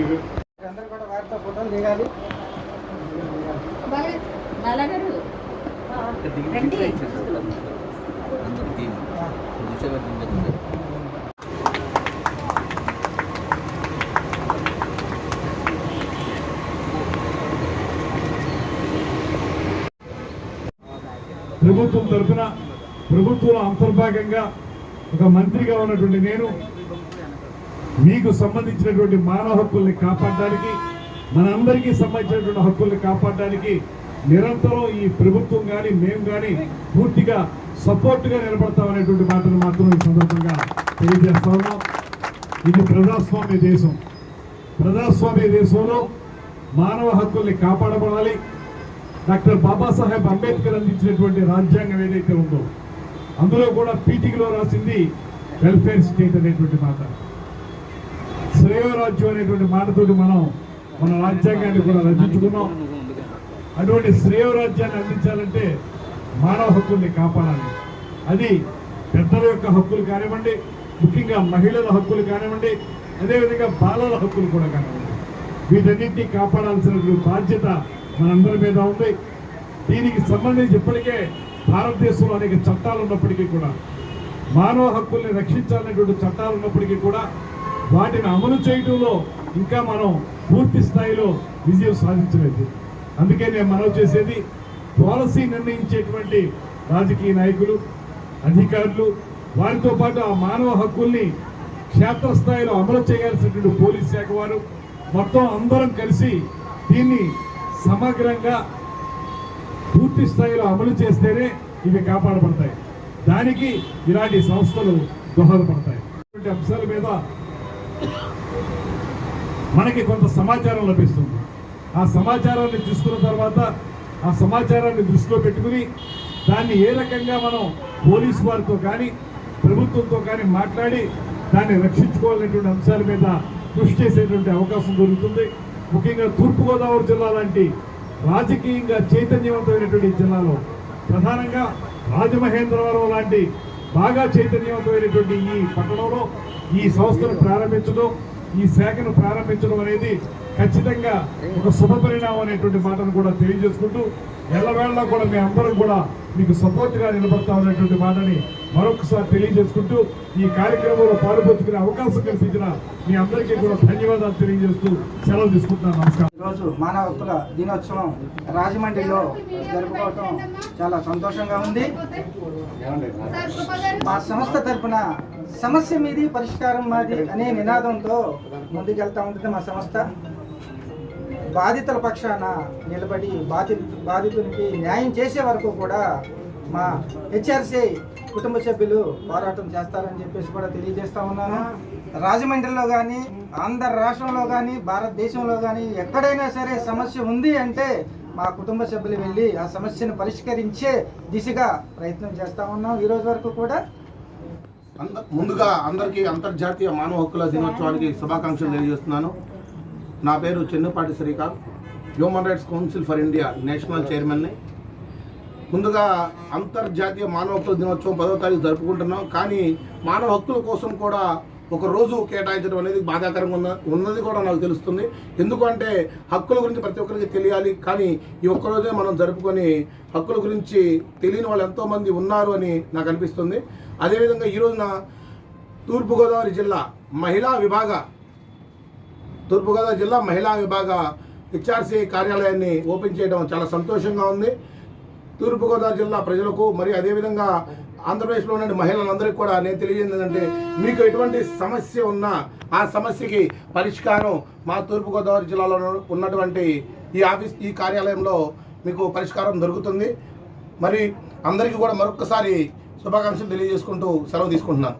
మీరు అందరూ కూడా వారితో ఫోటోలు దిగాలి. బాలగారు. రండి. ప్రభుత్వం తరఫున ప్రభుత్వంలో అంతర్భాగంగా ఒక మంత్రిగా ఉన్నటువంటి నేను మీకు సంబంధించినటువంటి మానవ హక్కుల్ని కాపాడడానికి మనందరికీ సంబంధించినటువంటి హక్కుల్ని కాపాడడానికి నిరంతరం ఈ ప్రభుత్వం కానీ మేము కానీ పూర్తిగా సపోర్ట్గా నిలబడతామనేటువంటి మాటను మాత్రం ఈ సందర్భంగా తెలియజేస్తా ఉన్నాం. ఇది ప్రజాస్వామ్య దేశం. ప్రజాస్వామ్య దేశంలో మానవ హక్కుల్ని కాపాడబడాలి. డాక్టర్ బాబాసాహెబ్ అంబేద్కర్ అందించినటువంటి రాజ్యాంగం ఏదైతే ఉందో అందులో కూడా పీటీలో రాసింది వెల్ఫేర్ స్టేట్ అనేటువంటి మాట. రాజ్యం అనేటువంటి మాటతోటి మనం మన రాజ్యాంగాన్ని కూడా రచించుకున్నాం. అటువంటి శ్రేయోరాజ్యాన్ని అందించాలంటే మానవ హక్కుల్ని కాపాడాలి. అది పెద్దల యొక్క హక్కులు కానివ్వండి ముఖ్యంగా మహిళల హక్కులు కానివ్వండి అదేవిధంగా బాలల హక్కులు కూడా కానివ్వండి. వీటన్నింటినీ కాపాడాల్సినటువంటి బాధ్యత మనందరి మీద ఉంది. దీనికి సంబంధించి ఇప్పటికే భారతదేశంలో అనేక చట్టాలు ఉన్నప్పటికీ కూడా మానవ హక్కుల్ని రక్షించాలనేటువంటి చట్టాలు ఉన్నప్పటికీ కూడా వాటిని అమలు చేయడంలో ఇంకా మనం పూర్తి స్థాయిలో విజయం సాధించలేదు. అందుకే నేను మనవి చేసేది పాలసీ నిర్ణయించేటువంటి రాజకీయ నాయకులు అధికారులు వారితో పాటు ఆ మానవ హక్కుల్ని క్షేత్రస్థాయిలో అమలు చేయాల్సినటువంటి పోలీస్ శాఖ వారు మొత్తం అందరం కలిసి దీన్ని సమగ్రంగా పూర్తి స్థాయిలో అమలు చేస్తేనే ఇవి కాపాడబడతాయి. దానికి ఇలాంటి సంస్థలు దోహదపడతాయి. ఇటువంటి అంశాల మీద మనకి కొంత సమాచారం లభిస్తుంది. ఆ సమాచారాన్ని తీసుకున్న తర్వాత ఆ సమాచారాన్ని దృష్టిలో పెట్టుకుని దాన్ని ఏ రకంగా మనం పోలీస్ వారితో కానీ ప్రభుత్వంతో కానీ మాట్లాడి దాన్ని రక్షించుకోవాలనేటువంటి అంశాల మీద కృషి చేసేటువంటి అవకాశం దొరుకుతుంది. ముఖ్యంగా తూర్పుగోదావరి జిల్లా లాంటి రాజకీయంగా చైతన్యవంతమైనటువంటి జిల్లాలో ప్రధానంగా రాజమహేంద్రవరం లాంటి బాగా చైతన్యవంతమైనటువంటి ఈ పట్టణంలో ఈ సంస్థను ప్రారంభించడం ఈ శాఖను ప్రారంభించడం అనేది ఖచ్చితంగా ఒక శుభ పరిణామం అనేటువంటి మాటను కూడా తెలియజేసుకుంటూ ఎల్లవేళలా కూడా మీ అందరం కూడా మీకు సపోర్ట్గా నిలబడతామనేటువంటి మాటని మరొకసారి తెలియజేసుకుంటూ ఈ కార్యక్రమంలో పాల్పంచుకునే అవకాశం కల్పించిన మీ అందరికీ కూడా ధన్యవాదాలు తెలియజేస్తూ సెలవు తీసుకుంటున్నాను. నమస్కారం. ఈరోజు మానవ హక్కుల దినోత్సవం రాజమండ్రిలో జరుపుకోవటం చాలా సంతోషంగా ఉంది. మా సంస్థ తరఫున సమస్య మీది పరిష్కారం మాది అనే నినాదంతో ముందుకెళ్తా ఉంటుంది మా సంస్థ. బాధితుల పక్షాన నిలబడి బాధి బాధితునికి న్యాయం చేసే వరకు కూడా మా హెచ్ఆర్సీ కుటుంబ సభ్యులు పోరాటం చేస్తారని చెప్పేసి కూడా తెలియజేస్తా ఉన్నాను. రాజమండ్రిలో కానీ ఆంధ్ర రాష్ట్రంలో కానీ భారతదేశంలో కానీ ఎక్కడైనా సరే సమస్య ఉంది అంటే మా కుటుంబ సభ్యులు వెళ్ళి ఆ సమస్యను పరిష్కరించే దిశగా ప్రయత్నం చేస్తా ఉన్నాం ఈరోజు వరకు కూడా. అంద- ముందుగా అందరికీ అంతర్జాతీయ మానవ హక్కుల దినోత్సవానికి శుభాకాంక్షలు తెలియజేస్తున్నాను. నా పేరు చిన్నపాటి Srikanth. Human rights council for India national చైర్మన్ని. ముందుగా అంతర్జాతీయ మానవ హక్కుల దినోత్సవం పదవ తారీఖు జరుపుకుంటున్నాం. కానీ మానవ హక్కుల కోసం కూడా ఒక రోజు కేటాయించడం అనేది బాధాకరంగా ఉన్న ఉన్నది కూడా నాకు తెలుస్తుంది. ఎందుకంటే హక్కుల గురించి ప్రతి ఒక్కరికి తెలియాలి. కానీ ఈ ఒక్క రోజే మనం జరుపుకొని హక్కుల గురించి తెలియని వాళ్ళు ఎంతోమంది ఉన్నారు అని నాకు అనిపిస్తుంది. అదేవిధంగా ఈరోజున తూర్పుగోదావరి జిల్లా మహిళా విభాగ తూర్పుగోదావరి జిల్లా మహిళా విభాగ హెచ్ఆర్సీ కార్యాలయాన్ని ఓపెన్ చేయడం చాలా సంతోషంగా ఉంది. తూర్పుగోదావరి జిల్లా ప్రజలకు మరియు అదేవిధంగా ఆంధ్రప్రదేశ్లో ఉన్న మహిళలందరికీ కూడా నేను తెలియజేది ఏంటంటే మీకు ఎటువంటి సమస్య ఉన్నా ఆ సమస్యకి పరిష్కారం మా తూర్పుగోదావరి జిల్లాలో ఉన్నటువంటి ఈ ఆఫీస్ ఈ కార్యాలయంలో మీకు పరిష్కారం దొరుకుతుంది. మరి అందరికీ కూడా మరొకసారి శుభాకాంక్షలు తెలియజేసుకుంటూ సెలవు తీసుకుంటున్నాను.